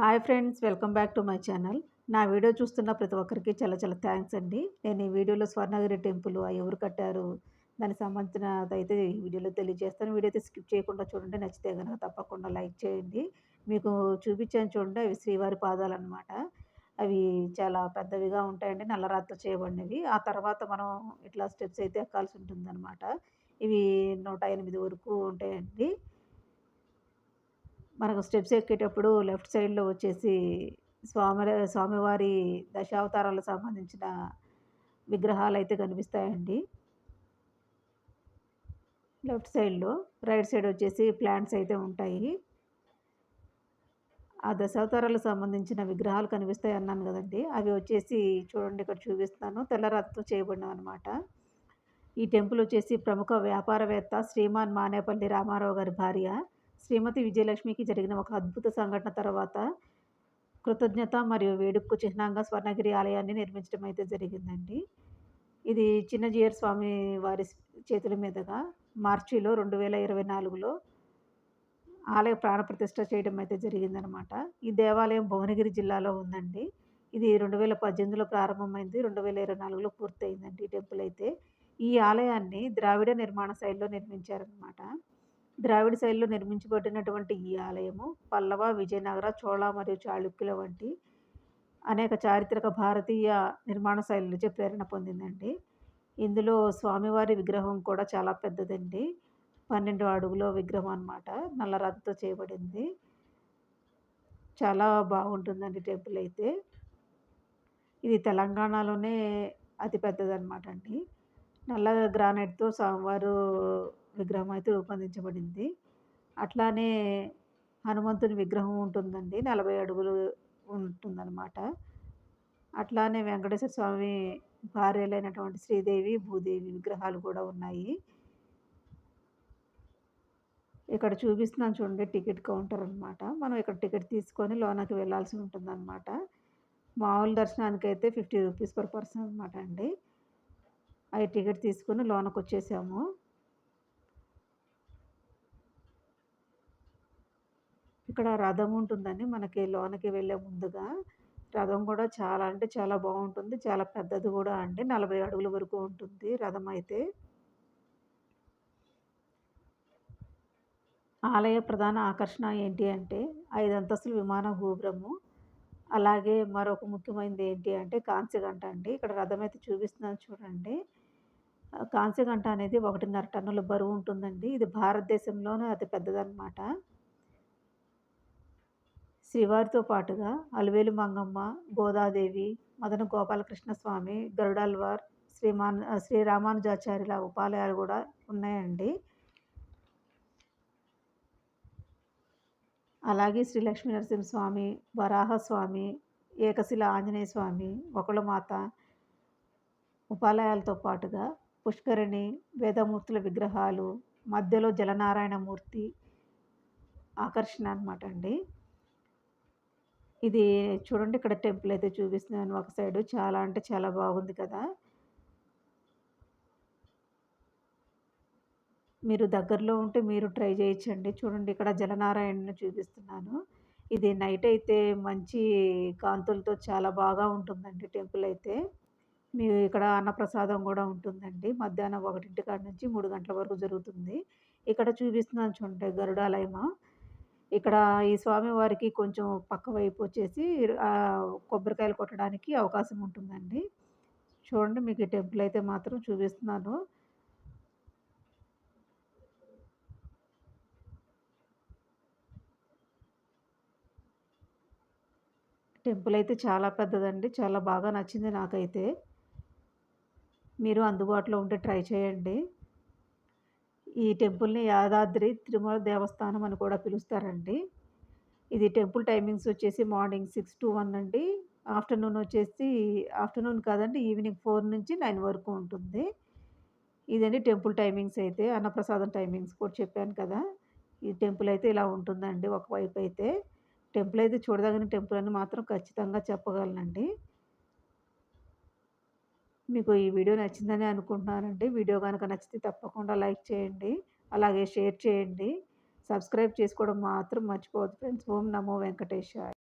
Hi friends welcome back to my channel. నా video చూస్తున్న ప్రతి ఒక్కరికి చాలా చాలా థ్యాంక్స్ అండి. నేను ఈ వీడియోలో స్వర్ణగిరి టెంపుల్ ఎవరు కట్టారు దానికి సంబంధించినది అయితే ఈ వీడియోలో తెలియజేస్తాను. వీడియో అయితే స్కిప్ చేయకుండా చూడండి నచ్చితే కనుక తప్పకుండా లైక్ చేయండి. మీకు చూపించాను చూడండి అవి శ్రీవారి పాదాలు అనమాట అవి చాలా పెద్దవిగా ఉంటాయండి నల్లరాత్రి చేయబడినవి. ఆ తర్వాత మనం ఇట్లా స్టెప్స్ అయితే ఎక్కాల్సి ఉంటుందన్నమాట. ఇవి నూట ఎనిమిది వరకు ఉంటాయండి. మనకు స్టెప్స్ ఎక్కేటప్పుడు లెఫ్ట్ సైడ్లో వచ్చేసి స్వామి స్వామివారి దశావతారాలకు సంబంధించిన విగ్రహాలు అయితే కనిపిస్తాయండి లెఫ్ట్ సైడ్లో రైట్ సైడ్ వచ్చేసి ప్లాంట్స్ అయితే ఉంటాయి. ఆ దశావతారాలకు సంబంధించిన విగ్రహాలు కనిపిస్తాయి అన్నాను కదండి. అవి వచ్చేసి చూడండి ఇక్కడ చూపిస్తాను తెల్లరాతితో చేయబడినవి అనమాట ఈ టెంపుల్ వచ్చేసి ప్రముఖ వ్యాపారవేత్త శ్రీమాన్ మానేపల్లి రామారావు గారి భార్య. శ్రీమతి విజయలక్ష్మికి జరిగిన ఒక అద్భుత సంఘటన తర్వాత కృతజ్ఞత మరియు వేడుకకు చిహ్నంగా స్వర్ణగిరి ఆలయాన్ని నిర్మించడం అయితే జరిగిందండి. ఇది చిన్నజీయర్ స్వామి వారి చేతుల మీదుగా మార్చిలో రెండు వేల ఇరవై నాలుగులో ఆలయ ప్రాణప్రతిష్ఠ చేయడం అయితే జరిగిందనమాట. ఈ దేవాలయం భువనగిరి జిల్లాలో ఉందండి. ఇది రెండు వేల పద్దెనిమిదిలో ప్రారంభమైంది రెండు వేల ఇరవై నాలుగులో పూర్తయిందండి ఈ టెంపుల్ అయితే. ఈ ఆలయాన్ని ద్రావిడ నిర్మాణ శైలిలో నిర్మించారనమాట. ద్రావిడ శైలిలో నిర్మించబడినటువంటి ఈ ఆలయము పల్లవ విజయనగర చోళ మరియు చాళుక్యుల వంటి అనేక చారిత్రక భారతీయ నిర్మాణ శైలిచే ప్రేరణ పొందిందండి. ఇందులో స్వామివారి విగ్రహం కూడా చాలా పెద్దదండి. పన్నెండు అడుగుల విగ్రహం అనమాట నల్లరాతితో చేయబడింది. చాలా బాగుంటుందండి టెంపుల్ అయితే. ఇది తెలంగాణలోనే అతి పెద్దదన్నమాట అండి. నల్ల గ్రానైట్తో స్వామివారు విగ్రహం అయితే రూపొందించబడింది. అట్లానే హనుమంతుని విగ్రహం ఉంటుందండి. నలభై అడుగులు ఉంటుందన్నమాట. అట్లానే వెంకటేశ్వర స్వామి భార్యలైనటువంటి శ్రీదేవి భూదేవి విగ్రహాలు కూడా ఉన్నాయి. ఇక్కడ చూపిస్తున్నాను చూడండి టికెట్ కౌంటర్ అనమాట మనం ఇక్కడ టికెట్ తీసుకొని లోనకి వెళ్ళాల్సి ఉంటుందన్నమాట. మామూలు దర్శనానికి అయితే ఫిఫ్టీ రూపీస్ పర్ పర్సన్ అనమాట అండి. అవి టికెట్ తీసుకొని లోనకు వచ్చేసాము ఇక్కడ రథం ఉంటుందండి. మనకి లోనకి వెళ్ళే ముందుగా రథం కూడా చాలా అంటే చాలా బాగుంటుంది. చాలా పెద్దది కూడా అండి. నలభై అడుగుల వరకు ఉంటుంది రథం అయితే. ఆలయ ప్రధాన ఆకర్షణ ఏంటి అంటే ఐదు అంతస్తుల విమాన గోపురము. అలాగే మరొక ముఖ్యమైనది ఏంటి అంటే కాంస్యగంట అండి. ఇక్కడ రథం అయితే చూపిస్తున్నాను చూడండి. కాంస్యగంట అనేది ఒకటిన్నర టన్నుల బరువు ఉంటుందండి. ఇది భారతదేశంలోనే అతి పెద్దదన్నమాట శ్రీవారితో పాటుగా అలివేలు మంగమ్మ గోదాదేవి మదన గోపాలకృష్ణస్వామి గరుడల్వార్ గరుడాల్వార్ శ్రీమాన్ శ్రీ రామానుజాచార్యుల ఉపాలయాలు కూడా ఉన్నాయండి. అలాగే శ్రీ లక్ష్మీ నరసింహస్వామి వరాహస్వామి ఏకశిల ఆంజనేయ స్వామి ఒకళమాత ఉపాలయాలతో పాటుగా పుష్కరిణి వేదమూర్తుల విగ్రహాలు మధ్యలో జలనారాయణ మూర్తి ఆకర్షణ అనమాట అండి. ఇది చూడండి ఇక్కడ టెంపుల్ అయితే చూపిస్తున్నాను. ఒక సైడు చాలా అంటే చాలా బాగుంది కదా. మీరు దగ్గరలో ఉంటే మీరు ట్రై చేయొచ్చండి. చూడండి ఇక్కడ జలనారాయణను చూపిస్తున్నాను. ఇది నైట్ అయితే మంచి కాంతులతో చాలా బాగా ఉంటుందండి టెంపుల్ అయితే. మీ ఇక్కడ అన్నప్రసాదం కూడా ఉంటుందండి. మధ్యాహ్నం ఒకటింటి కాడ నుంచి మూడు గంటల వరకు జరుగుతుంది. ఇక్కడ చూపిస్తున్నాను చూడండి గరుడాలయమా. ఇక్కడ ఈ స్వామివారికి కొంచెం పక్క వైపు వచ్చేసి కొబ్బరికాయలు కొట్టడానికి అవకాశం ఉంటుందండి. చూడండి మీకు ఈ టెంపుల్ అయితే మాత్రం చూపిస్తున్నాను. టెంపుల్ అయితే చాలా పెద్దదండి చాలా బాగా నచ్చింది నాకైతే. మీరు అందుబాటులో ఉంటే ట్రై చేయండి. ఈ టెంపుల్ని యాదాద్రి తిరుమల దేవస్థానం అని కూడా పిలుస్తారండి. ఇది టెంపుల్ టైమింగ్స్ వచ్చేసి మార్నింగ్ సిక్స్ టు వన్ అండి. ఆఫ్టర్నూన్ వచ్చేసి ఆఫ్టర్నూన్ కాదండి ఈవినింగ్ ఫోర్ నుంచి నైన్ వరకు ఉంటుంది. ఇదండి టెంపుల్ టైమింగ్స్ అయితే అన్నప్రసాదం టైమింగ్స్ కూడా చెప్పాను కదా. ఈ టెంపుల్ అయితే ఇలా ఉంటుందండి ఒకవైపు అయితే. టెంపుల్ అయితే చూడదగిన టెంపుల్ అని మాత్రం ఖచ్చితంగా చెప్పగలనండి. మీకు ఈ వీడియో నచ్చిందని అనుకుంటున్నానండి. వీడియో కనుక నచ్చితే తప్పకుండా లైక్ చేయండి. అలాగే షేర్ చేయండి. సబ్స్క్రైబ్ చేసుకోవడం మాత్రం మర్చిపోవద్దు ఫ్రెండ్స్. ఓం నమో వెంకటేశాయ.